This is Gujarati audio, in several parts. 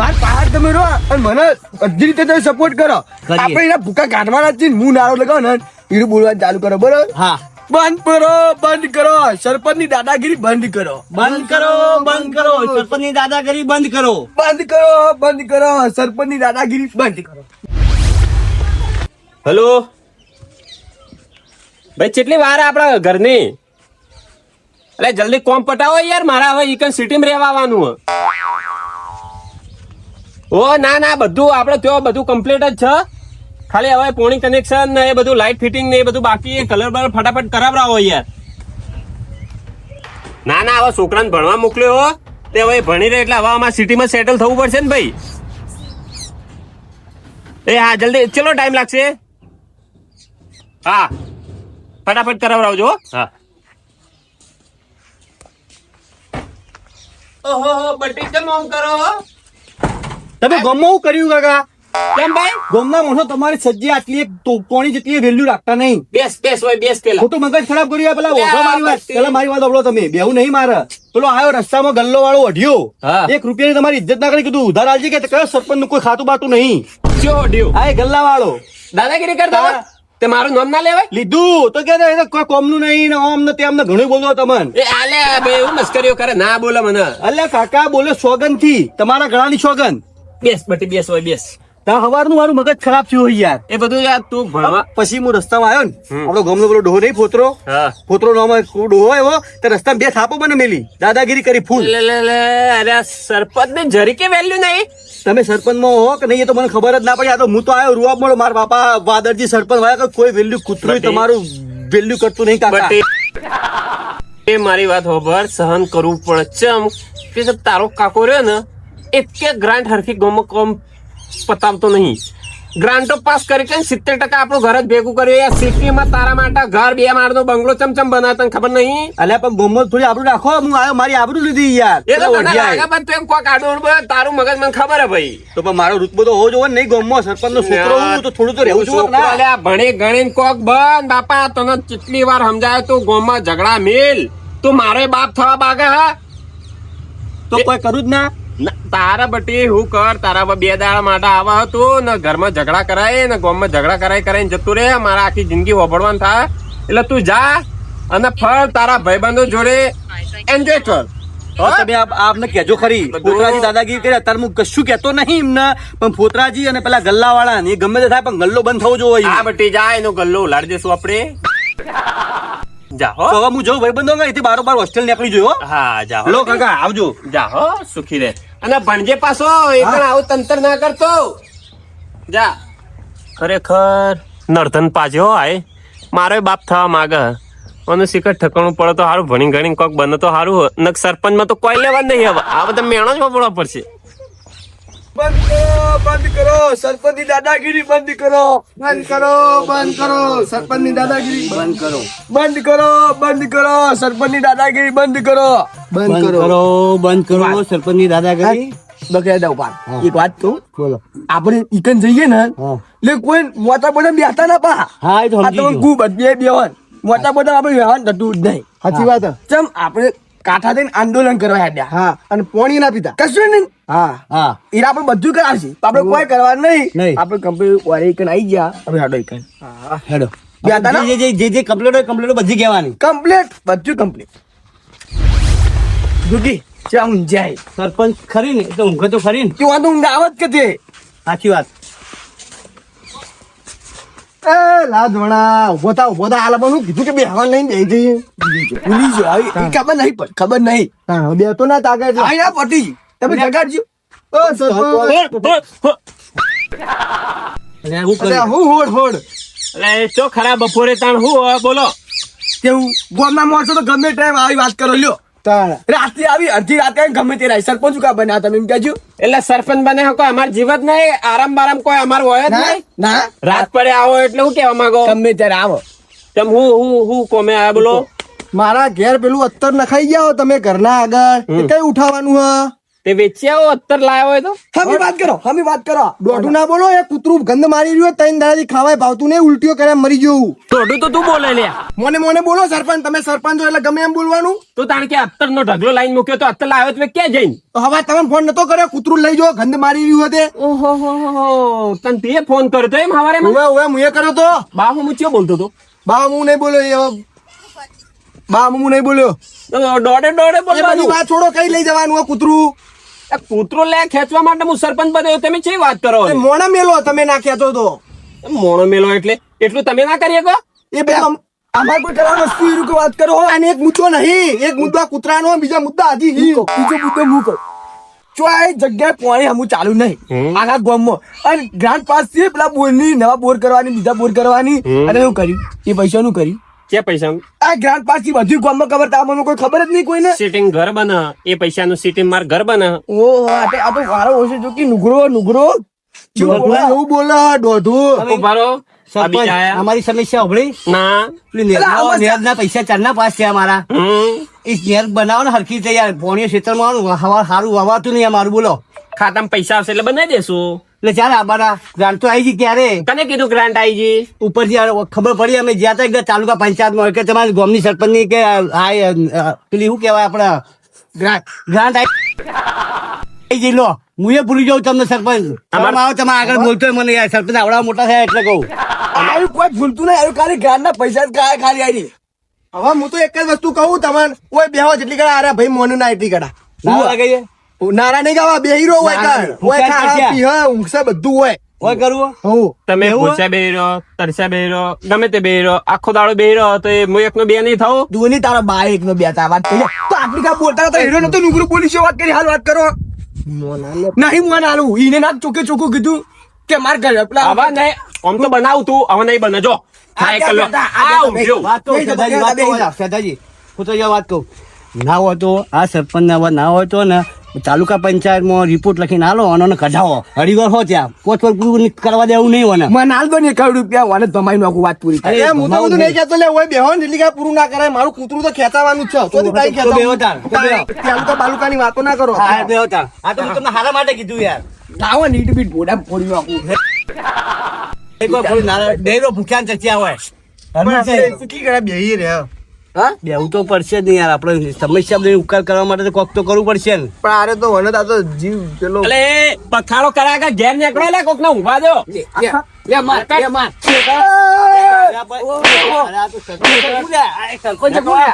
માર પહાડ તમે રો અને મને બધી રીતે તમે સપોર્ટ કરો. આપણે એના ભૂકા કાઢવાના જ હું નારો લગાવ ને એનું બોલવાનું ચાલુ કરો બરોબર? હા. બંધ કરો બંધ કરો. સરપંચની દાદાગીરી બંધ કરો. બંધ કરો બંધ કરો. સરપંચની દાદાગીરી બંધ કરો. બંધ કરો બંધ કરો. સરપંચની દાદાગીરી બંધ કરો. હેલો? ભાઈ કેટલી વાર આપણા ઘરની? અરે જલ્દી કોમ પટાવો યાર. મારા હવે ઇકન સિટીમાં રહેવા આવવાનું હે. ઓ, ના ના, બધું આપણે ત્યાં બધું કમ્પ્લીટ જ છે. ખાલી હવે પોણી કનેક્શન ને એ બધું લાઇટ ફિટિંગ ને એ બધું બાકી કલર બલર ફટાફટ કરાવડાવો યાર. ના ના, હવે છોકરાને ભણવા મોકલ્યો હો. તે હવે ભણી રહે એટલે હવે અમારે સિટીમાં સેટલ થવું પડશે ને ભાઈ. એ, હા, જલ્દી. ચલો ટાઈમ લાગશે. હા. ફટાફટ કરાવડાવજો, હો. ઓહો, બટી કેમ ઓમ કરો તમે ગમો હું કર્યું કાકા? કેમ ભાઈ? ગમના મોઢો તમારી સજ્જી આટલી તોપોણી જેટલી વેલ્યુ રાખતા નહીં. બેસ બેસ હોય બેસ પેલા. ખોટું મગજ ખરાબ કર્યું પેલા ઓઢો મારી વાત. પેલા મારી વાત સાંભળો તમે. બેહું નહીં મારે. પેલો આવ્યો રસ્તામાં ગલ્લો વાળો અઢ્યો એક રૂપિયાની તમારી ઇજ્જત ના કરી કીધું. ઉધાર આલજે કે કયો સરપંચનું કોઈ ખાતું બાતું નહીં. જો ડ્યુ આ ગલ્લા વાળો દાદાગીરી કરતા તે મારું નામ ના લેવાય? લીધું. તો કે કોઈ કોમનું નહીં ને ઓમ ને તેમ ને ઘણું બોલવો તમને. એ આલે ભાઈ એવું મસ્કરીઓ કરે. ના બોલે મને. અલ્યા કાકા બોલે સોગનથી તમારા ગળાની સોગન બેસ બટી બેસ હોય બેસ. ત્યાં હવારનું મારું મગજ ખરાબ થયું હોય યાર. એ બધું યાર તું ભણવા પછી હું રસ્તામાં આવ્યો ને. આપણો ગમનો પેલો ડોહો નહીં ફોતરો. હા. ફોતરો નામ ડોહો એવો તો રસ્તામાં બે થાપો મને મેલી. દાદાગીરી કરી ફૂલ. લે લે લે અરે સરપંચ ને જરી કે વેલ્યુ નહીં? તમે સરપંચમાં હો કે નહીં એ તો મને ખબર જ ના પડી. આ તો હું તો આવ્યો રૂઆબ મળો. મારા બાપા વાદરજી સરપંચ વાયા કે કોઈ વેલ્યુ કૂતરું તમારું વેલ્યુ કરતું નહીં કાકા. એ મારી વાત હોભર સહન કરવું પડે. ચમ કે જબ તારો કાકો રહ્યો ને એક ગ્રાન્ટ હરખી ગમો કોમ પતાવતો નહીં ગ્રાન્ટો પાસ કરી કરીને સિત્તેર ટકા આપણું ઘર જ ભેગું કર્યું યાર સિટીમાં તારા માટે ઘર બે માળનો બંગલો ચમચમ બનાવતા ખબર નહીં અલ્યા પણ ગોમત થોડી આબરૂ રાખો હું આવ્યો મારી આબરૂ લીધી યાર એ તો પણ તું એમ કોક આડું તારું મગજ મને ખબર હે ભાઈ તો પણ મારો રૂતબો તો હોવો જોવો નહીં ગોમો સરપંચ નો છોકરો હું તો થોડું તો રહેવું છું અલ્યા ભણી ગણીને કોક બન બાપા તને કેટલી વાર સમજાય તું ગોમાં ઝઘડા મેલ તું મારે બાપ થવા બાગે હા તો કોઈ કરું જ ના, તારા બટી હું કર? તારા પર બે દાડા માટે આવા હતું. ને ઘરમાં ઝઘડા કરાય ને ગામમાં ઝઘડા કરાય કરાય જતું રહે મારા આખી જિંદગી હોબળવાનું થાય એટલે તું જા અને ફળ તારા ભાઈબંધો જોડે એન્જોય કર. તમે આપ- આપને કેજો ખરી. ફોતરાજી દાદાગીરી કરે અત્યારે હું કશું કેતો નહીં એમને. પણ ફોતરાજી અને પેલા ગલ્લા વાળા ને ગમે તે થાય પણ ગલ્લો બંધ થવો જોઈએ આ બટી જાય એનો ગલ્લો ઉલાડી દેશું આપણે. જા હો. તો હવે હું જઉં ભાઈબંધો અહીંથી બારો બાર હોસ્ટેલ નીકળી જોયો. હા જા લો કાકા આવજો. જા હો સુખી રે. અને ભણજે પાછો એ પણ આવું તંતર ના કરતો. જા. ખરેખર નર્ધન પાછો આય. મારો બાપ થવા માગે. અને શિખર ઠકાણું પડે તો સારું ભણી ગણી કોક બને તો સારું નક સરપંચમાં તો કોઈ લેવા નહીં હવે. આ બધા મેણો જ પડશે. બંધ કરો બંધ કરો. સરપંચની દાદાગીરી બંધ કરો. બંધ કરો બંધ કરો. સરપંચની દાદાગીરી બંધ કરો. બંધ કરો બંધ કરો. સરપંચની દાદાગીરી બંધ કરો. બંધ કરો. બંધ કરો. સરપંચની દાદાગીરી. બકરા દઉં પાર એક વાત કહું? બોલો. આપણે ઈકન જઈએ ને એટલે કોઈ મોટા બધા ના પા. હા એ તો સમજી ગયો. ગુ બધે બેહન. મોટા બધા આપણે વ્યવહાર થતું જ નહીં. સાચી વાત. ચમ આપણે કાંઠા થઈને આંદોલન કરવા હેડ્યા. હા. અને પોણી ના પીતા કશું નહીં. હા. હા. એ આપણે બધું કરાવશે આપણે કોઈ કરવા નહીં. આપણે કંપની ઈકન આવી ગયા. આપણે હાડો ઈકન હેડો? જે જે જે જે કમ્પ્લીટ હોય કમ્પ્લીટ બધી કહેવાની. કમ્પ્લીટ બધું કમ્પ્લીટ ચા ચમ જાય. સરપંચ ખરી ને? તો ઊંઘે તો ખરી ને. તો ઊંઘ આવત કે તે? સાચી વાત. એ લાદવણા ઊભો થા ઊભો થા. આલા હું કીધું કે બે હવા લઈને બેહી જઈએ ભૂલી જો આવી ખબર નહીં પણ ખબર નહીં. બે તો ના તાકે ના પટી તમે જગાડજો. ઓ અરે હું અરે હું હોડ હોડ. એટલે ચો ખરા બપોરે તાણ હું બોલો. કેવું? ગોમના મોરસો તો ગમે ટાઈમ આવી વાત કરો લ્યો. રાતે આવી અડધી રાતે ગમે તે રહી સરપંચ કા બન્યા તમે એમ કેજો એટલે સરપંચ બને કોઈ અમાર જીવત નહીં આરામ બારામ કોઈ અમાર હોય જ નહીં. ના. રાત પડે આવો એટલે હું કેવા માંગો? ગમે ત્યારે આવો. તમ હું હું હું કોમે આ બોલો? મારા ઘેર પેલું અત્તર નખાઈ ગયા હો તમે ઘરના આગળ. એ કઈ ઉઠાવવાનું હ? તે વેચી આવો અત્તર લાયો હોય તો? હમી વાત કરો હમી વાત કરો. દોઢું ના બોલો એ કૂતરું ગંધ મારી રહ્યું ત્રણ દાડાથી ખાવાય ભાવતું નહીં ઉલટીઓ કરે મરી જવું. દોઢું તો તું બોલે લે. મને મને બોલો સરપંચ તમે સરપંચ છો એટલે ગમે એમ બોલવાનું. તો તાણ કે અત્તર નો ઢગલો લાઈન મૂક્યો તો અત્તર લાવ્યો તો ક્યાં જઈને? તો હવે તમે ફોન નતો કર્યો કૂતરું લઈ જાઓ ગંધ મારી રહ્યું તે ઓહો હો હો હો તને તે ફોન કર્યો તો એમ હવારે ઉવે ઉવે મુએ કર્યો તો. બા હું ચિયો બોલતો તો બા હું નહીં બોલ્યો. બા હું નહીં બોલ્યો. દોડે દોડે બોલવાનું. વાત છોડો કઈ લઈ જવાનું કૂતરું? કૂતરો લે ખેંચવા માટે હું સરપંચ બન્યો તમે છે વાત કરો? એ મેલો તમે ના ખેંચો તો. મોણો મેલો એટલે? એટલું તમે ના કરી શકો એ બે અમાર કોઈ કરવાનું વાત કરો અને એક મુદ્દો નહીં. એક મુદ્દો કૂતરાનો બીજા મુદ્દા આજી હી. બીજો મુદ્દો હું કહું જો આ જગ્યાએ પાણી હમું ચાલુ નહીં. આખા ગામમાં. અને ગ્રાન્ટ પાસથી પેલા બોરની નવા બોર કરવાની બીજા બોર કરવાની. અને શું કર્યું. એ પૈસાનું કર્યું. કે પૈસા? આ ગ્રાન્ટ પાસથી બધું ગામમાં ખબર તા મને કોઈ ખબર જ નહીં કોઈને? સિટિંગ ઘર બને. એ પૈસાનું સિટિંગ માર ઘર બને. ઓ હા તો આ તો વારો ઓછો જો કે નુગરો નુગરો. એવું બોલે દોધુ. ઉભારો. અમારી સમસ્યા હોભળી? ના. પેલી ના પૈસા ચાર ના પૈસા ચારના પાસ છે અમારા એ નેર બનાવો ને હરખી તૈયાર યાર. પોણીઓ ક્ષેત્રમાં હવા સારું વાવાતું નહીં અમારું બોલો. ખાતામાં પૈસા આવશે એટલે બનાવી દેશું. એટલે ચાલ અમારા ગ્રાન્ટ તો આવી ગઈ ક્યારે? તને કીધું ગ્રાન્ટ આવી જી ઉપરથી ખબર પડી અમે જ્યાં ત્યાં ગયા તાલુકા પંચાયતમાં કે તમારી ગામની સરપંચની કે આ આ પેલી શું કહેવાય આપણા ગ્રાન્ટ ગ્રાન્ટ આવી જઈ લો હું એ ભૂલી જાઉં તમને સરપંચ. અમાર- આવો તમે આગળ બોલતો મને યાર સરપંચ આવડા મોટા થયા એટલે કહું. આયું કોઈ ભૂલતું નહીં આયું ખાલી ગ્રાન્ટ ના પૈસા ખાલી આઈ હવે હું તો એક જ વસ્તુ કહું તમને કોઈ બેહો જેટલી કડા અરે ભાઈ મોનું ના એટલી કડા ના લાગે છે? નારા નહીં ગાવા બેહીરો હોય ના, હોય ઓય હુંકાય ખાવા પડ્યા. પીવા બધું હોય. હોય કરવું? હું. તમે એવું? ભૂસ્યા બેરો તરસ્યા બેરો ગમે તે બેરો આખો દાડો બેરો તો એ હું એકનો બે નહીં થાવ દુની તારા બા એક નો બે તા વાત કરી. તો આટલી કા બોલતા તો હીરો નતો નુગરું પોલીસે વાત કરી હાલ વાત કરો. નહીં મોન આલું. ઈને ના ચોકે ચોખ્ખું કીધું કે માર ઘરે પેલા હવા નહીં. આમ તો બનાવું તું હવે નહીં બને. જો હા, એક કલાક. આ ઊંઘ્યો. વાત કહું, બેસી સદાજી, વાત બેસી સદાજી. હું તો જો વાત કહું. ના હોતો આ સરપંચ ના ના હોય ને તાલુકા પંચાયતમાં રિપોર્ટ લખીને હાલો અને કઢાવો. હરિવાર હો ત્યાં. પોચ પર પૂરું કરવા દેવું નહીં હોય મને હાલ ને કરોડ રૂપિયા વાને ધમાઈ નાખું વાત પૂરી. અરે, હું તો બધું નહીં. કહેતો લે ઓય બેહો ને એટલી કાંઈ પૂરું ના કરાય મારું કૂતરું તો ખેંચાવાનું છે. તો તો તારી તો બેહો તાર, તો તાલુકા બાલુકાની વાતો ના કરો. હા, બે હતા. આ તો હું તમને હારા માટે કીધું યાર. તાવો નીટ બીટ બોડા ફોડી નાખું એકવાર થોડું નારા- ડેરો ભૂખ્યા ને ચચ્યા હોય. હરમી છે. શું કરે બેહી રે હા બેવું તો પડશે જ નહીં યાર આપણે સમસ્યા બધી ઉકેલ કરવા માટે તો કોક તો કરવું પડશે ને પણ આરે તો વનત આ તો જીવ પેલો એટલે પથારો કરા કે ઘેર નીકળો લે કોક ને ઊભા દો લે માર લે માર અરે આ તો સરપંચ લે, આ સરપંચ કોણ?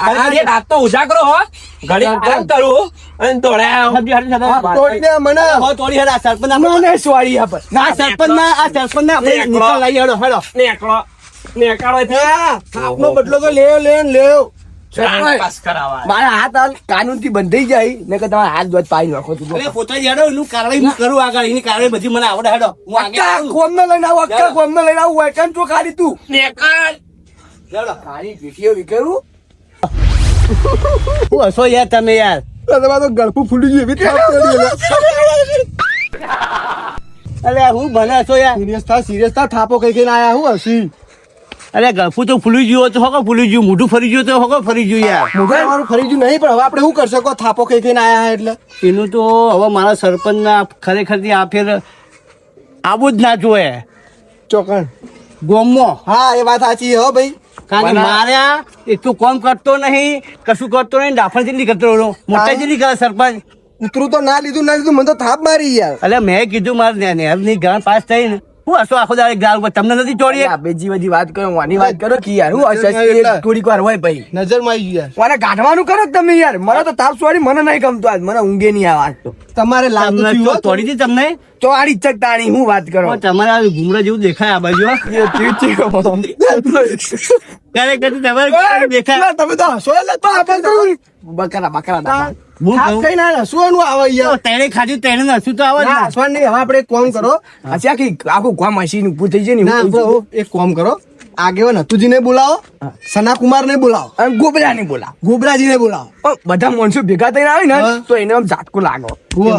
આ જે રાત તો ઉજાગરો હો ઘડી આરામ કરું અને દોડ્યા મને થોડી હેડ, આ સરપંચ ના, આ સરપંચના- આ સરપંચને આપણે એકલો. નિકાલ હેડો, હેડો. નીકળો નીકળો આપનો બદલો તો લેવ લેવ લેવ મારા હાથ હાલ કાનૂનથી બંધાઈ જાય ને કે તમારા હાથ દોત પાઈ નાખો તું અરે, હેડો, એનું કાર્યવાહી હું કરું આગળ. એની કાર્યવાહી બધી મને આવડે, હેડો. હું આગળ અક્કા આવું. લઈને આવું અક્કા કોમ લઈને આવું હોય કેમ છો ખાલી તું? નીકળ હેડો. ખાલી વીડિયો વિકેરું શું હસો યાર તમે યાર. તમારે તો ગળપું ફૂટી ગયું એવી થાપ અરે હું ભલે હસો યાર. સિરિયસ થા સિરિયસ થા થાપો કઈ કઈ આયા હું હસી. અરે ગળફું તો ફૂલી ગયું તો હોકો ફૂલી ગયું? મોઢું ફરી ગયું તો હોકો ફરી ગયું યાર? મોઢું મારું ફરી ગયું નહીં પણ હવે આપણે શું કરશે? કો થાપો કઈ કઈ આયા એટલે? એનું તો હવે મારા સરપંચના ખરેખરથી આ ફેર આવું જ ના જોયે ચોકણ. ગોમો. હા એ વાત સાચી હો ભાઈ. કારણ કે માર્યા એ તું કોમ કરતો નહીં કશું કરતો નહીં ડાફણ જેટલી કરતો રહ્યો મોટા જેટલી કરે સરપંચ. ઉતરું તો ના લીધું ના લીધું મને તો થાપ મારી યાર. એટલે મેં કીધું મારે નેહરની ગાણ પાસ થઈ ને હું હસો આખો દાડે ગાળ ઉપર તમને નથી ચોરી બેજી બધી વાત કરો વાની વાત કરો કે યાર હું હશે થોડીક વાર હોય ભાઈ. નજરમાં આવી ગયા મને ગાઢવાનું કરો તમે યાર મને તો તાપ સોરી મને નહીં ગમતું આજ મને ઊંઘે નહીં આ વાત તો. તમારે લાગુ તમને થયું તો હોત. હતી તમને? તો આડી ઈચ્છક તાણી હું વાત કરો. તમારે આ ઘૂમરા જેવું દેખાય આ બાજુ હો. ક્યારેક કદી તમારે દેખાય. તમે તો હસો એટલે તો આપણે તો બકરા બકરા કઈ ના હસવાનું આવે યાર? તેણે ખાધું તેણે નસું તો આવે જ ના ને. હસવાનું નહીં હવે આપણે એક કામ કરો. હસી આખી આખું ઊભું થઈ જાય ને ના એક કામ કરો. આગેવાન હતુજી ને બોલાવો સના કુમાર ને બોલાવો અને ગોબરા નહીં બોલા ગોબરાજી ને બોલાવો બધા માણસો ભેગા થઈને આવે ને તો એને આમ ઝાટકો લાગો.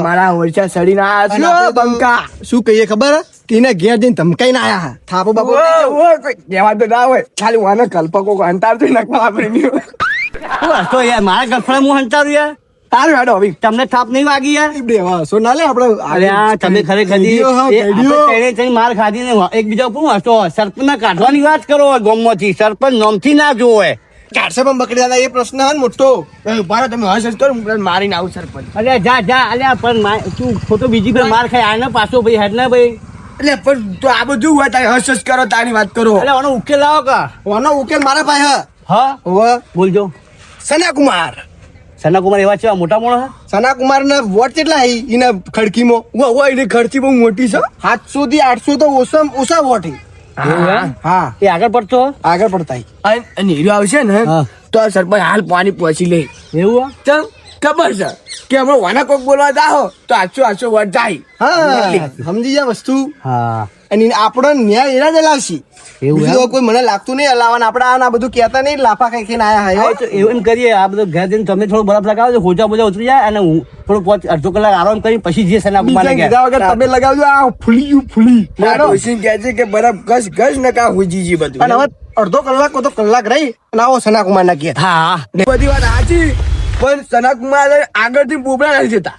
મારા ઓરચા સડી ના બંકા. શું કહીએ ખબર? એને ઘેર જઈને ધમકાઈ ના આયા થાપો બાપો કહેવા તો ના હોય. ખાલી વાને કલ્પકો અંતાર તો નાખવા આપણે તો હસો યાર મારા ગફડા હું હંતારું યાર. હારું હેડો હવે. તમને થાપ નહીં વાગી યાર? હા ના લે આપણે અરે આ તમે ખરેખર તેણે માર ખાધી ને એકબીજા ઉપર હોય. કાઢવાની વાત કરો ગોમમાંથી. સરપંચ નોમથી ના જોવે. કાઢશે પણ દાદા એ પ્રશ્ન હે મોટો. ભારો તમે હસ હસ કરો મારીને આવું સરપંચ. અરે જા જા અલ્યા પણ તું ખોટો બીજી કોઈ માર ખાય આને પાછો ભાઈ હેડ ને ભાઈ. એટલે પણ તો આ બધું હોય તારી હસ હસ કરો તારી વાત કરો. એટલે આનો ઉકેલ લાવો કા? આનો ઉકેલ મારા પાસે હે. હા? બોલજો. સના કુમાર સના કુમાર એવા છે મોટા મોણા? સના કુમાર ના વોટ કેટલા એના ખડકીમાં? વો વો એની ખડકી બહુ મોટી છે. સાતસો થી આઠસો તો ઓછા ઓછા વોટ હી. એ આગળ પડતો? આગળ પડતા અને હીરો આવશે ને? તો આ સરપંચ હાલ પાણી પહોંચી લે. એવું ચમ ખબર છે કે હમણાં વાના કોક બોલવા જાઓ તો આછો આછો વટ જાય. હા સમજી જા વસ્તુ. હા. અને આપણો ન્યાય એના જ લાવશી એવું કોઈ મને લાગતું નહીં હલાવવાના આપણે આ બધું કહેતા નહીં લાફા ખાઈ ખાઈને આયા હા, તો એવું કરીએ આ બધું ઘેર જઈને તમે થોડો બરફ લગાવજો છો હોજા બોજા ઉતરી જાય અને હું થોડો પાંચ અડધો કલાક આરામ કરી પછી જે સેના કીધા વગર તમે લગાવજો આ ફૂલી ગયું ફૂલી. મારા કહે છે કે બરફ ઘસ ઘસ ને કા હુજી જી બધું. અને હવે અડધો કલાક તો કલાક રહી અને આવો સના કુમાર ના હા. બધી વાત સાચી પણ સના કુમાર આગળથી બોબડા નથી જતા.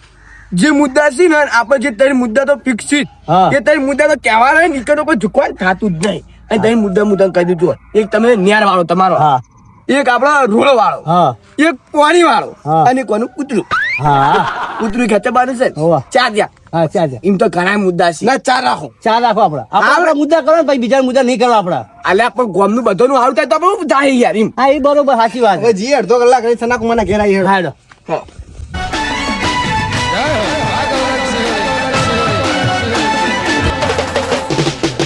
જે મુદ્દા છે ને આપણે જે તારી મુદ્દા તો ફિક્સ છે. હા. એ મુદ્દા તો કહેવા રહે નીકળો કોઈ ઝુકવાનું થતું જ નહીં. અને તારી મુદ્દા મુદ્દા કહી દીધું એક તમે ન્યાર વાળો તમારો. હા. એક આપણા રોડ વાળો એક પાણી વાળો અને કોનું કૂતરું. હા. કૂતરું ખેંચે બાર છે. ને? હોવા. ચાર ચાલ ચાલ એમ તો ઘણા મુદ્દા છે. ના ચાર રાખો. ચાર રાખો આપડા આપડા મુદ્દા કરો ભાઈ બીજા મુદ્દા નહીં કરો આપડા અલ્યા પણ ગોમનું બધાનું સારું થાય તો આપણે જાય યાર એમ. હા એ બરોબર સાચી વાત. હવે જી અડધો કલાક રહી સના કુમાર ના ઘેર આવી હા.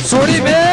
છોડી બે